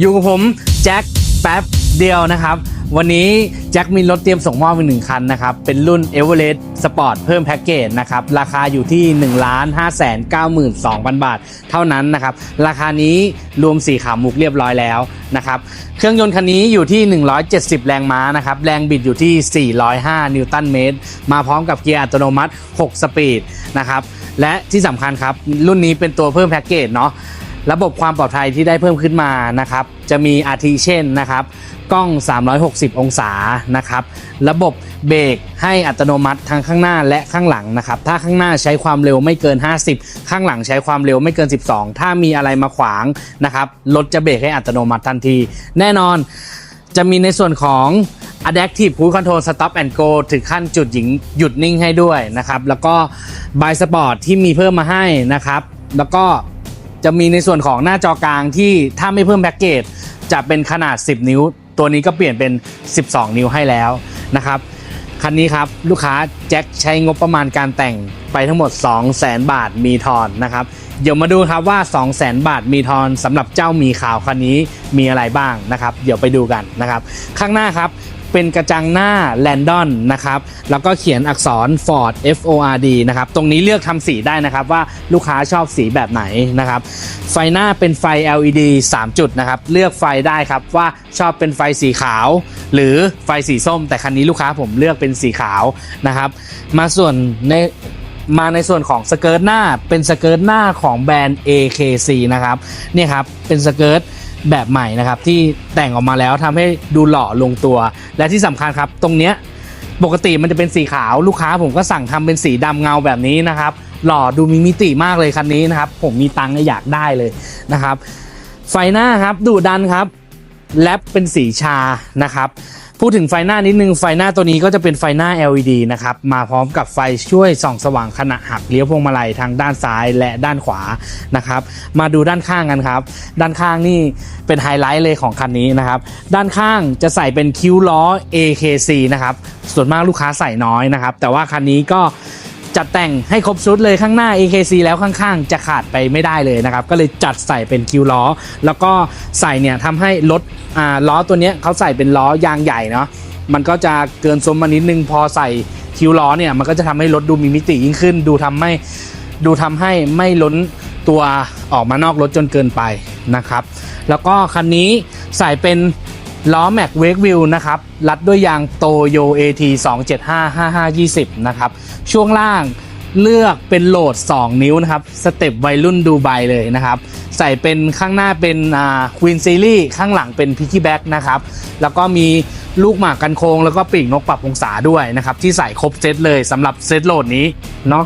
อยู่กับผมแจ็คแป๊บเดียวนะครับ วันนี้แจ็คมีรถเตรียมส่งมอบอีกหนึ่งคันนะครับ เป็นรุ่น e v e r e s t Sport เพิ่มแพ็กเกจนะครับ ราคาอยู่ที่ 1 5 9 2 0 0 0 บาท เท่านั้นนะครับ ราคานี้รวมสีขามุกเรียบร้อยแล้วนะครับ เครื่องยนต์คันนี้อยู่ที่ 170 แรงม้านะครับ แรงบิดอยู่ที่ 405 นิวตันเมตร มาพร้อมกับเกียร์อัตโนมัติ 6 สปีดนะครับ และที่สำคัญครับรุ่นนี้เป็นตัวเพิ่มแพ็กเกจเนาะ ระบบความปลอดภัยที่ได้เพิ่มขึ้นมานะครับ จะมีอาทิเช่นนะครับ กล้อง 360 องศานะครับ ระบบเบรกให้อัตโนมัติทั้งข้างหน้าและข้างหลังนะครับ ถ้าข้างหน้าใช้ความเร็วไม่เกิน 50 ข้างหลังใช้ความเร็วไม่เกิน 12 ถ้ามีอะไรมาขวางนะครับรถจะเบรกให้อัตโนมัติทันที แน่นอนจะมีในส่วนของ Adaptive Cruise Control Stop and Go ถึงขั้นจุดหญิงหยุดนิ่งให้ด้วยนะครับ แล้วก็ By Sport ที่มีเพิ่มมาให้นะครับ แล้วก็ จะมีในส่วนของหน้าจอกลางที่ถ้าไม่เพิ่มแพ็กเกจจะเป็นขนาด 10 นิ้ว ตัวนี้ก็เปลี่ยนเป็น 12 นิ้วให้แล้วนะครับคันนี้ครับลูกค้าแจ็คใช้งบประมาณการแต่งไปทั้งหมด 200,000บาทมีทอนนะครับ เดี๋ยวมาดูครับว่า 200,000บาทมีทอนสำหรับเจ้ามีขาวคันนี้มีอะไรบ้างนะครับ เดี๋ยวไปดูกันนะครับ ข้างหน้าครับ เป็นกระจังหน้าแลนดอนนะครับ แล้วก็เขียนอักษร Ford F O R D นะครับ ตรงนี้เลือกทำสีได้นะครับว่าลูกค้าชอบสีแบบไหนนะครับ ไฟหน้าเป็นไฟ LED 3 จุดนะครับ เลือกไฟได้ครับว่าชอบเป็นไฟสีขาว หรือไฟสีส้ม แต่คันนี้ลูกค้าผมเลือกเป็นสีขาวนะครับ มาส่วนในมาในส่วนของสเกิร์ตหน้าเป็นสเกิร์ตหน้าของแบรนด์ AKC นะครับ เนี่ยครับ เป็นสเกิร์ต แบบใหม่นะครับ ที่แต่งออกมาแล้วทำให้ดูหล่อลงตัว และที่สำคัญครับ ตรงเนี้ยปกติมันจะเป็นสีขาวลูกค้าผมก็สั่งทำเป็นสีดำเงาแบบนี้นะครับ หล่อดูมีมิติมากเลยคันนี้นะครับ ผมมีตังค์ก็อยากได้เลยนะครับ ไฟหน้าครับดูดันครับและเป็นสีชานะครับ พูดถึงไฟหน้านิดนึงไฟหน้าตัวนี้ก็จะเป็นไฟหน้า LED นะครับ มาพร้อมกับไฟช่วยส่องสว่างขณะหักเลี้ยวพวงมาลัยทางด้านซ้ายและด้านขวานะครับ มาดูด้านข้างกันครับ ด้านข้างนี่เป็นไฮไลท์เลยของคันนี้นะครับ ด้านข้างจะใส่เป็นคิ้วล้อ AKC นะครับ ส่วนมากลูกค้าใส่น้อยนะครับ แต่ว่าคันนี้ก็ จัดแต่งให้ครบชุดเลยข้างหน้า AKC แล้วข้างๆ จะขาดไปไม่ได้เลยนะครับ ก็เลยจัดใส่เป็นคิวล้อ แล้วก็ใส่เนี่ยทำให้รถอ่าล้อตัวเนี้ยเขาใส่เป็นล้อยางใหญ่เนาะมันก็จะเกินซุ้มมานิดนึงพอใส่คิวล้อเนี่ยมันก็จะทำให้รถดูมีมิติยิ่งขึ้น ดูทำให้ดูทำให้ไม่ล้นตัวออกมานอกรถจนเกินไปนะครับ แล้วก็คันนี้ใส่เป็น ล้อแม็กเวกวิลนะครับรัดด้วยยางโตโย AT 2755520 นะครับ ช่วงล่างเลือกเป็นโหลด 2 นิ้วนะครับ สเต็ปวัยรุ่นดูไบเลยนะครับ ใส่เป็นข้างหน้าเป็นอ่าควีนซีรีส์ข้างหลังเป็นพิกกี้แบ็กนะครับ แล้วก็มีลูกหมากกันโค้งแล้วก็ปีกนกปรับองศาด้วยนะครับ ที่ใส่ครบเซตเลยสำหรับเซตโหลดนี้เนาะ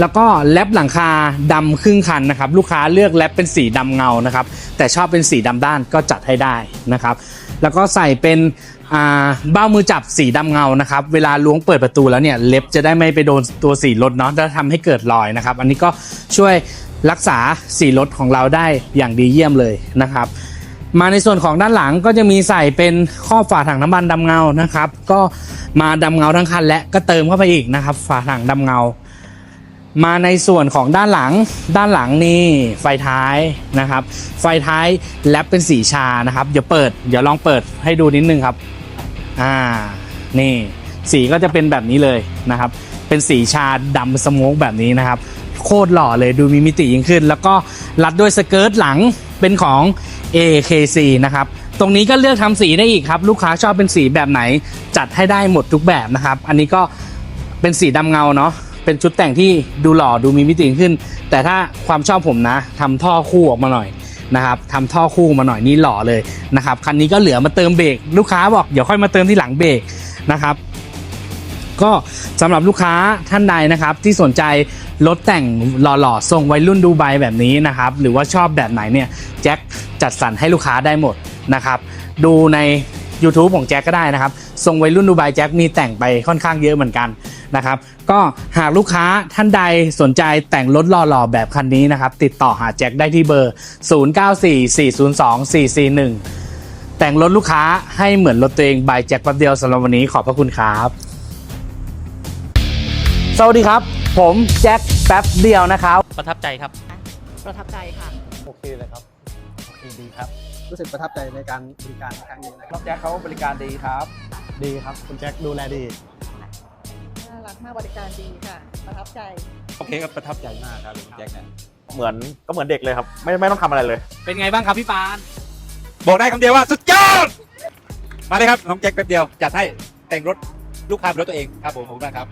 แล้วก็แลปหลังคาดำครึ่งคันนะครับลูกค้าเลือกแลปเป็นสีดำเงานะครับแต่ชอบเป็นสีดำด้านก็จัดให้ได้นะครับ แล้วก็ใส่เป็นเบ้ามือจับสีดำเงานะครับเวลาล้วงเปิดประตูแล้วเนี่ยเล็บจะได้ไม่ไปโดนตัวสีรถเนาะจะทำให้เกิดรอยนะครับ อันนี้ก็ช่วยรักษาสีรถของเราได้อย่างดีเยี่ยมเลยนะครับมาในส่วนของด้านหลังก็จะมีใส่เป็นข้อฝาถังน้ำมันดำเงานะครับ ก็มาดำเงาทั้งคันและก็เติมเข้าไปอีกนะครับ ฝาถังดำเงา มาในส่วนของด้านหลัง ด้านหลังนี่ไฟท้ายนะครับ ไฟท้ายแลปเป็นสีชานะครับ เดี๋ยวเปิด เดี๋ยวลองเปิดให้ดูนิดนึงครับ อ่า นี่ สีก็จะเป็นแบบนี้เลยนะครับ เป็นสีชาดำสโมกแบบนี้นะครับ โคตรหล่อเลยดูมีมิติยิ่งขึ้น แล้วก็รัดด้วยสเกิร์ตหลังเป็นของ AKC นะครับ ตรงนี้ก็เลือกทำสีได้อีกครับ ลูกค้าชอบเป็นสีแบบไหนจัดให้ได้หมดทุกแบบนะครับ อันนี้ก็เป็นสีดำเงาเนาะ เป็นชุดแต่งที่ดูหล่อดูมีมิติขึ้น แต่ถ้าความชอบผมนะทำท่อคู่ออกมาหน่อยนะครับทำท่อคู่มาหน่อยนี่หล่อเลยนะครับคันนี้ก็เหลือมาเติมเบรกลูกค้าบอกเดี๋ยวค่อยมาเติมที่หลังเบรกนะครับ ก็สำหรับลูกค้าท่านใดนะครับ ที่สนใจรถแต่งหล่อๆทรงวัยรุ่นดูไบแบบนี้นะครับ หรือว่าชอบแบบไหนเนี่ยแจ็คจัดสรรให้ลูกค้าได้หมดนะครับดูใน YouTube ของแจ็คก็ได้นะครับทรงวัยรุ่นดูไบแจ็คมีแต่งไปค่อนข้างเยอะเหมือนกัน นะครับ ก็หากลูกค้าท่านใดสนใจแต่งรถหล่อๆแบบคันนี้นะครับ ติดต่อหาแจ็คได้ที่เบอร์ 0944024401แต่งรถลูกค้าให้เหมือนรถตัวเองบายแจ็คแป๊บเดียวสำหรับวันนี้ขอบพระคุณครับ สวัสดีครับ ผมแจ็คแป๊บเดียวนะครับ ประทับใจครับ ประทับใจค่ะ โอเคเลยครับ โอเคดีดีครับ รู้สึกประทับใจในการบริการครั้งนี้นะครับน้องแจ็คเขาบริการดีครับ ดีครับ คุณแจ็คดูแลดีน่ารั กมากบริการดีค่ะ ประทับใจ โอเคครับประทับใจมากครับลุงแจ็คเนี่ยเหมือนก็เหมือนเด็กเลยครับ ไม่ไม่ต้องทำอะไรเลย เป็นไงบ้างครับพี่ปาน บอกได้คำเดียวว่าสุดยอดมาเลยครับน้องแจ็คแป๊บเดียวจัดให้แต่งรถลูกค้าเป็นรถตัวเองครับผมผมนะครับ